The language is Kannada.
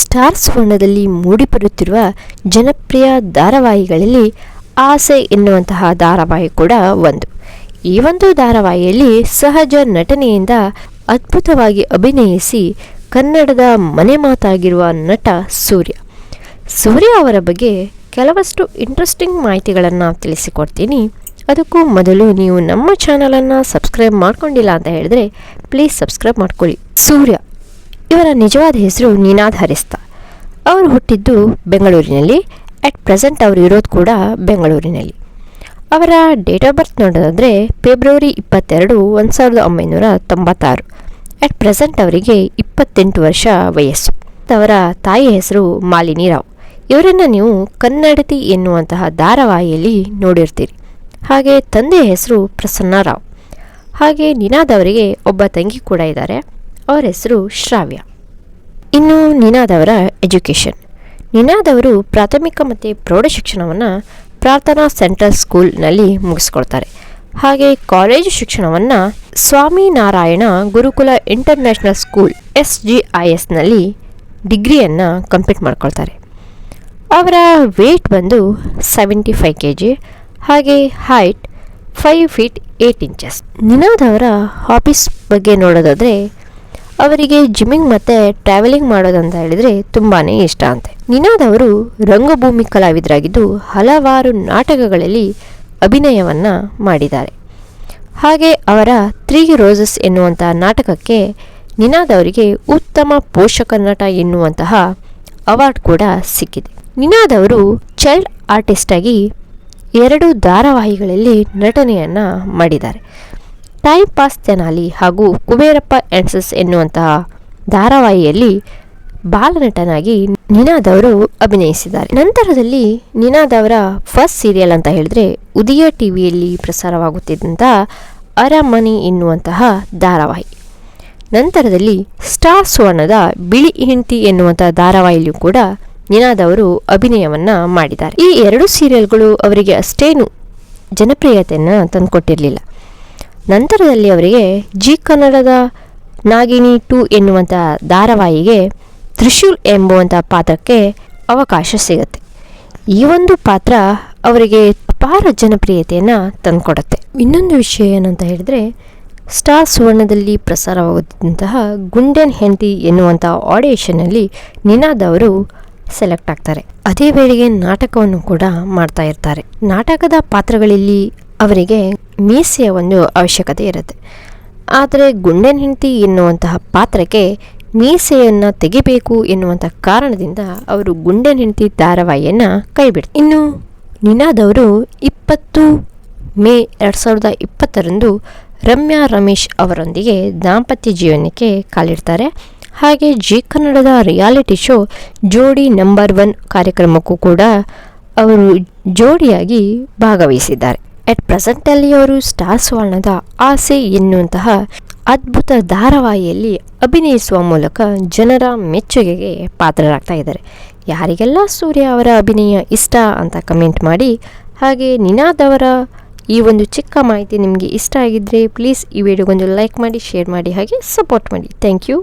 ಸ್ಟಾರ್ ಸುವರ್ಣದಲ್ಲಿ ಮೂಡಿಬರುತ್ತಿರುವ ಜನಪ್ರಿಯ ಧಾರಾವಾಹಿಗಳಲ್ಲಿ ಆಸೆ ಎನ್ನುವಂತಹ ಧಾರಾವಾಹಿ ಕೂಡ ಒಂದು. ಈ ಒಂದು ಧಾರಾವಾಹಿಯಲ್ಲಿ ಸಹಜ ನಟನೆಯಿಂದ ಅದ್ಭುತವಾಗಿ ಅಭಿನಯಿಸಿ ಕನ್ನಡದ ಮನೆ ಮಾತಾಗಿರುವ ನಟ ಸೂರ್ಯ. ಸೂರ್ಯ ಅವರ ಬಗ್ಗೆ ಕೆಲವಷ್ಟು ಇಂಟ್ರೆಸ್ಟಿಂಗ್ ಮಾಹಿತಿಗಳನ್ನು ತಿಳಿಸಿಕೊಡ್ತೀನಿ. ಅದಕ್ಕೂ ಮೊದಲು ನೀವು ನಮ್ಮ ಚಾನಲನ್ನು ಸಬ್ಸ್ಕ್ರೈಬ್ ಮಾಡ್ಕೊಂಡಿಲ್ಲ ಅಂತ ಹೇಳಿದ್ರೆ ಪ್ಲೀಸ್ ಸಬ್ಸ್ಕ್ರೈಬ್ ಮಾಡ್ಕೊಳ್ಳಿ. ಸೂರ್ಯ. ಇವರ ನಿಜವಾದ ಹೆಸರು ನೀನಾದ್ ಹರಿಸ್ತಾ ಅವರು ಹುಟ್ಟಿದ್ದು ಬೆಂಗಳೂರಿನಲ್ಲಿ ಅಟ್ ಪ್ರೆಸೆಂಟ್ ಅವರು ಇರೋದು ಕೂಡ ಬೆಂಗಳೂರಿನಲ್ಲಿ. ಅವರ ಡೇಟ್ ಆಫ್ ಬರ್ತ್ ನೋಡೋದಾದರೆ ಫೆಬ್ರವರಿ ಇಪ್ಪತ್ತೆರಡು ಒಂದು ಸಾವಿರದ ಒಂಬೈನೂರ ತೊಂಬತ್ತಾರು. ಅಟ್ ಪ್ರೆಸೆಂಟ್ ಅವರಿಗೆ ಇಪ್ಪತ್ತೆಂಟು ವರ್ಷ ವಯಸ್ಸು. ಅವರ ತಾಯಿ ಹೆಸರು ಮಾಲಿನಿ ರಾವ್. ಇವರನ್ನು ನೀವು ಕನ್ನಡತಿ ಎನ್ನುವಂತಹ ಧಾರಾವಾಹಿಯಲ್ಲಿ ನೋಡಿರ್ತೀರಿ. ಹಾಗೆ ತಂದೆಯ ಹೆಸರು ಪ್ರಸನ್ನ ರಾವ್. ಹಾಗೆ ನಿನಾದ್ ಅವರಿಗೆ ಒಬ್ಬ ತಂಗಿ ಕೂಡ ಇದ್ದಾರೆ. ಅವರ ಹೆಸರು ಶ್ರಾವ್ಯ. ಇನ್ನು ನಿನಾದವರ ಅವರ ಎಜುಕೇಷನ್. ನಿನಾದ್ ಅವರು ಪ್ರಾಥಮಿಕ ಮತ್ತು ಪ್ರೌಢ ಶಿಕ್ಷಣವನ್ನು ಪ್ರಾರ್ಥನಾ ಸೆಂಟ್ರಲ್ ಸ್ಕೂಲ್ನಲ್ಲಿ ಮುಗಿಸ್ಕೊಳ್ತಾರೆ. ಹಾಗೆ ಕಾಲೇಜು ಶಿಕ್ಷಣವನ್ನು Swaminarayan Gurukul international school S G I ಎಸ್ನಲ್ಲಿ ಡಿಗ್ರಿಯನ್ನು ಕಂಪ್ಲೀಟ್ ಮಾಡ್ಕೊಳ್ತಾರೆ. ಅವರ ವೇಟ್ ಬಂದು ಸೆವೆಂಟಿ ಫೈವ್ ಕೆ ಜಿ ಹಾಗೆ height five feet eight inches. ನಿನಾದವರ hobbies ಬಗ್ಗೆ ನೋಡೋದಾದರೆ ಅವರಿಗೆ ಜಿಮ್ಮಿಂಗ್ ಮತ್ತು ಟ್ರಾವೆಲಿಂಗ್ ಮಾಡೋದಂತ ಹೇಳಿದರೆ ತುಂಬಾ ಇಷ್ಟ ಅಂತೆ. ನಿನಾದ್ ಅವರು ರಂಗಭೂಮಿ ಕಲಾವಿದರಾಗಿದ್ದು ಹಲವಾರು ನಾಟಕಗಳಲ್ಲಿ ಅಭಿನಯವನ್ನು ಮಾಡಿದ್ದಾರೆ. ಹಾಗೆ ಅವರ ತ್ರೀ ರೋಸಸ್ ಎನ್ನುವಂತಹ ನಾಟಕಕ್ಕೆ ನಿನಾದ್ ಅವರಿಗೆ ಉತ್ತಮ ಪೋಷಕ ನಟ ಎನ್ನುವಂತಹ ಅವಾರ್ಡ್ ಕೂಡ ಸಿಕ್ಕಿದೆ. ನಿನಾದ್ ಅವರು ಚೈಲ್ಡ್ ಆರ್ಟಿಸ್ಟಾಗಿ ಎರಡು ಧಾರಾವಾಹಿಗಳಲ್ಲಿ ನಟನೆಯನ್ನು ಮಾಡಿದ್ದಾರೆ. ಟೈಮ್ ಪಾಸ್ ತೆನಾಲಿ ಹಾಗೂ ಕುಬೇರಪ್ಪ ಎನ್ಸಸ್ ಎನ್ನುವಂತಹ ಧಾರಾವಾಹಿಯಲ್ಲಿ ಬಾಲನಟನಾಗಿ ನಿನಾದ್ ಅವರು ಅಭಿನಯಿಸಿದ್ದಾರೆ. ನಂತರದಲ್ಲಿ ನಿನಾದ್ ಅವರ ಫಸ್ಟ್ ಸೀರಿಯಲ್ ಅಂತ ಹೇಳಿದ್ರೆ ಉದಯ ಟಿವಿಯಲ್ಲಿ ಪ್ರಸಾರವಾಗುತ್ತಿದ್ದಂಥ ಅರಮನೆ ಎನ್ನುವಂತಹ ಧಾರಾವಾಹಿ. ನಂತರದಲ್ಲಿ ಸ್ಟಾರ್ ಸುವರ್ಣದ ಬಿಳಿ ಹೆಂಡತಿ ಎನ್ನುವಂಥ ಧಾರಾವಾಹಿಯಲ್ಲೂ ಕೂಡ ನಿನಾದ್ ಅವರು ಅಭಿನಯವನ್ನು ಮಾಡಿದ್ದಾರೆ. ಈ ಎರಡು ಸೀರಿಯಲ್ಗಳು ಅವರಿಗೆ ಅಷ್ಟೇನು ಜನಪ್ರಿಯತೆಯನ್ನು ತಂದುಕೊಟ್ಟಿರಲಿಲ್ಲ. ನಂತರದಲ್ಲಿ ಅವರಿಗೆ ಜಿ ಕನ್ನಡದ ನಾಗಿನಿ ಟು ಎನ್ನುವಂಥ ಧಾರಾವಾಹಿಗೆ ತ್ರಿಶೂಲ್ ಎಂಬುವಂಥ ಪಾತ್ರಕ್ಕೆ ಅವಕಾಶ ಸಿಗುತ್ತೆ. ಈ ಒಂದು ಪಾತ್ರ ಅವರಿಗೆ ಅಪಾರ ಜನಪ್ರಿಯತೆಯನ್ನು ತಂದುಕೊಡುತ್ತೆ. ಇನ್ನೊಂದು ವಿಷಯ ಏನಂತ ಹೇಳಿದ್ರೆ, ಸ್ಟಾರ್ ಸುವರ್ಣದಲ್ಲಿ ಪ್ರಸಾರವಾಗುತ್ತಿದ್ದಂತಹ ಗುಂಡೆನ್ ಹೆಂಡತಿ ಎನ್ನುವಂಥ ಆಡಿಷನಲ್ಲಿ ನಿನಾದ್ ಅವರು ಸೆಲೆಕ್ಟ್ ಆಗ್ತಾರೆ. ಅದೇ ವೇಳೆಗೆ ನಾಟಕವನ್ನು ಕೂಡ ಮಾಡ್ತಾ ಇರ್ತಾರೆ. ನಾಟಕದ ಪಾತ್ರಗಳಲ್ಲಿ ಅವರಿಗೆ ಮೀಸೆಯ ಒಂದು ಅವಶ್ಯಕತೆ ಇರುತ್ತೆ. ಆದರೆ ಗುಂಡನ್ ಹೆಂಡತಿ ಎನ್ನುವಂತಹ ಪಾತ್ರಕ್ಕೆ ಮೀಸೆಯನ್ನು ತೆಗಿಬೇಕು ಎನ್ನುವಂಥ ಕಾರಣದಿಂದ ಅವರು ಗುಂಡನ್ ಹೆಂಡತಿ ಧಾರಾವಾಹಿಯನ್ನು ಕೈಬಿಡ್ತಾರೆ. ಇನ್ನು ನಿನಾದ್ ಅವರು ಇಪ್ಪತ್ತು ಮೇ ಎರಡು ಸಾವಿರದ ಇಪ್ಪತ್ತರಂದು ರಮ್ಯಾ ರಮೇಶ್ ಅವರೊಂದಿಗೆ ದಾಂಪತ್ಯ ಜೀವನಕ್ಕೆ ಕಾಲಿಡ್ತಾರೆ. ಹಾಗೆ ಜಿ ಕನ್ನಡದ reality show Jodi number one ಕಾರ್ಯಕ್ರಮಕ್ಕೂ ಕೂಡ ಅವರು ಜೋಡಿಯಾಗಿ ಭಾಗವಹಿಸಿದ್ದಾರೆ. ಅಟ್ ಪ್ರೆಸೆಂಟಲ್ಲಿ ಅವರು ಸ್ಟಾರ್ ಸುವರ್ಣದ ಆಸೆ ಎನ್ನುವಂತಹ ಅದ್ಭುತ ಧಾರಾವಾಹಿಯಲ್ಲಿ ಅಭಿನಯಿಸುವ ಮೂಲಕ ಜನರ ಮೆಚ್ಚುಗೆಗೆ ಪಾತ್ರರಾಗ್ತಾ ಇದ್ದಾರೆ ಯಾರಿಗೆಲ್ಲ ಸೂರ್ಯ ಅವರ ಅಭಿನಯ ಇಷ್ಟ ಅಂತ ಕಮೆಂಟ್ ಮಾಡಿ ಹಾಗೆ ನಿನಾದ್ ಅವರ ಈ ಒಂದು ಚಿಕ್ಕ ಮಾಹಿತಿ ನಿಮಗೆ ಇಷ್ಟ ಆಗಿದ್ದರೆ ಪ್ಲೀಸ್ ಈ ವಿಡಿಯೋಗೊಂದು ಲೈಕ್ ಮಾಡಿ ಶೇರ್ ಮಾಡಿ ಹಾಗೆ ಸಪೋರ್ಟ್ ಮಾಡಿ ಥ್ಯಾಂಕ್ ಯು